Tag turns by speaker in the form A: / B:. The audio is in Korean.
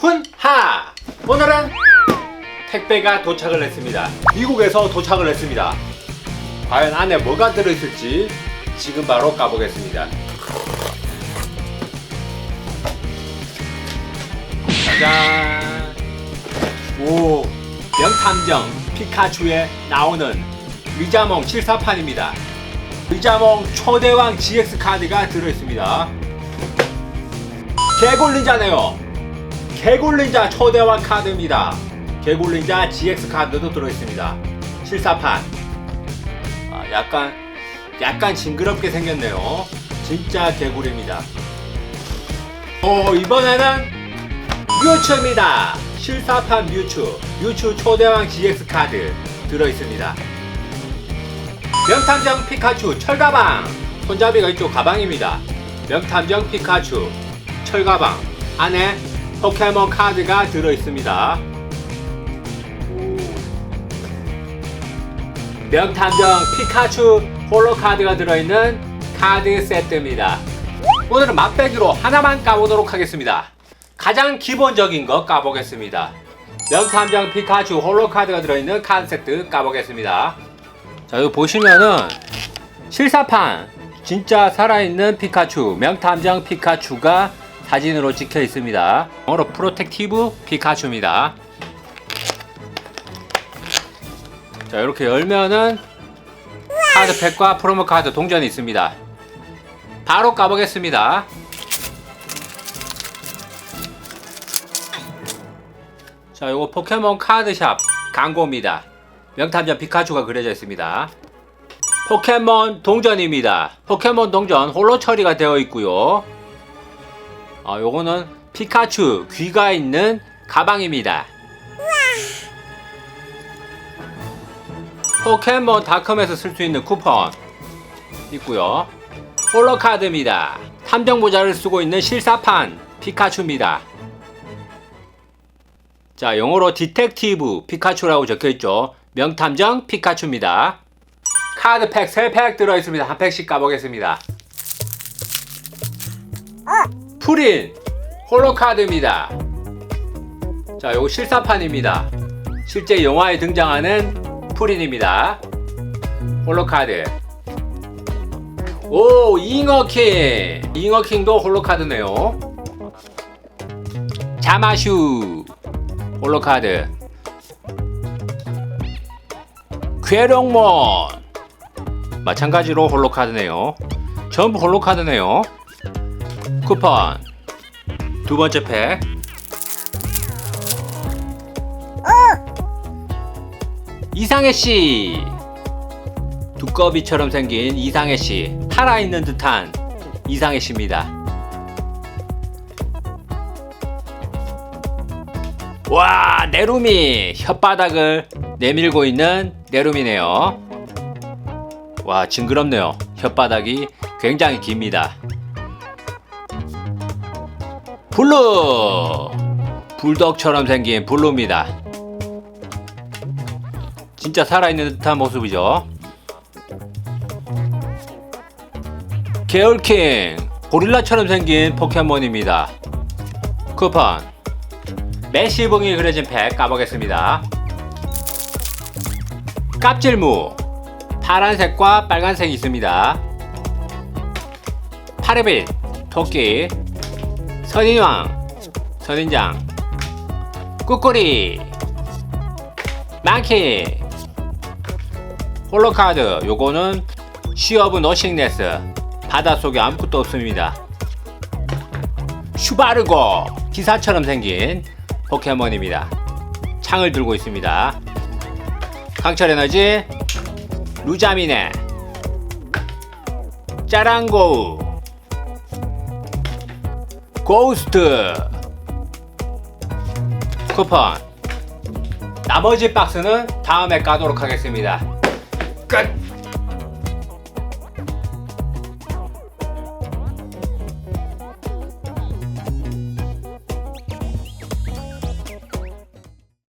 A: 훈하! 오늘은 택배가 도착을 했습니다. 미국에서 도착을 했습니다. 과연 안에 뭐가 들어있을지 지금 바로 까보겠습니다. 짜잔! 오, 명탐정 피카츄에 나오는 리자몽 7사판입니다. 리자몽 초대왕 GX 카드가 들어있습니다. 개굴린자네요. 개굴린자 초대왕 카드입니다. 개굴린자 GX 카드도 들어있습니다. 실사판. 아, 약간 약간 징그럽게 생겼네요. 진짜 개굴입니다. 오 이번에는 뮤츠입니다. 실사판 뮤츠, 뮤츠 초대왕 GX 카드 들어있습니다. 명탐정 피카츄 철가방 손잡이가 이쪽 가방입니다. 명탐정 피카츄 철가방 안에 포켓몬 카드가 들어있습니다. 명탐정 피카츄 홀로 카드가 들어있는 카드 세트입니다. 오늘은 맛배기로 하나만 까보도록 하겠습니다. 가장 기본적인 거 까보겠습니다. 명탐정 피카츄 홀로 카드가 들어있는 카드 세트 까보겠습니다. 자, 여기 보시면은 실사판 진짜 살아있는 피카츄 명탐정 피카츄가 사진으로 찍혀 있습니다. 영어로 프로텍티브 피카츄입니다. 자, 이렇게 열면은 카드팩과 프로모 카드 동전이 있습니다. 바로 까보겠습니다. 자, 요거 포켓몬 카드샵 광고입니다. 명탐정 피카츄가 그려져 있습니다. 포켓몬 동전입니다. 포켓몬 동전 홀로 처리가 되어 있고요. 아, 요거는 피카츄 귀가 있는 가방입니다. 포켓몬 닷컴에서 쓸 수 있는 쿠폰 있고요. 홀로 카드입니다. 탐정 모자를 쓰고 있는 실사판 피카츄입니다. 자, 영어로 디텍티브 피카츄라고 적혀 있죠. 명탐정 피카츄입니다. 카드팩 3팩 들어있습니다. 한 팩씩 까보겠습니다. 프린 홀로 카드입니다. 자, 요거 실사판입니다. 실제 영화에 등장하는 프린입니다. 홀로 카드. 오, 잉어킹. 잉어킹도 홀로 카드네요. 자마슈 홀로 카드. 괴룡몬 마찬가지로 홀로 카드네요. 전부 홀로 카드네요. 쿠폰 두 번째 팩. 이상해 씨 두꺼비처럼 생긴 이상해 씨 살아있는 듯한 이상해 씨입니다. 와 내룸이 혓바닥을 내밀고 있는 내룸이네요. 와 징그럽네요. 혓바닥이 굉장히 깁니다. 블루 불덕처럼 생긴 블루입니다. 진짜 살아있는 듯한 모습이죠. 게올킹 고릴라처럼 생긴 포켓몬입니다. 쿠폰 메시봉이 그려진 팩 까보겠습니다. 깝질무 파란색과 빨간색이 있습니다. 파르빌 토끼 선인왕 선인장 꾸꾸리 망키 홀로카드 요거는 시어브 너싱네스 바닷속에 아무것도 없습니다. 슈바르고 기사처럼 생긴 포켓몬입니다. 창을 들고 있습니다. 강철 에너지 루자미네 짜랑고우 고스트. 쿠폰. 나머지 박스는 다음에 까도록 하겠습니다. 끝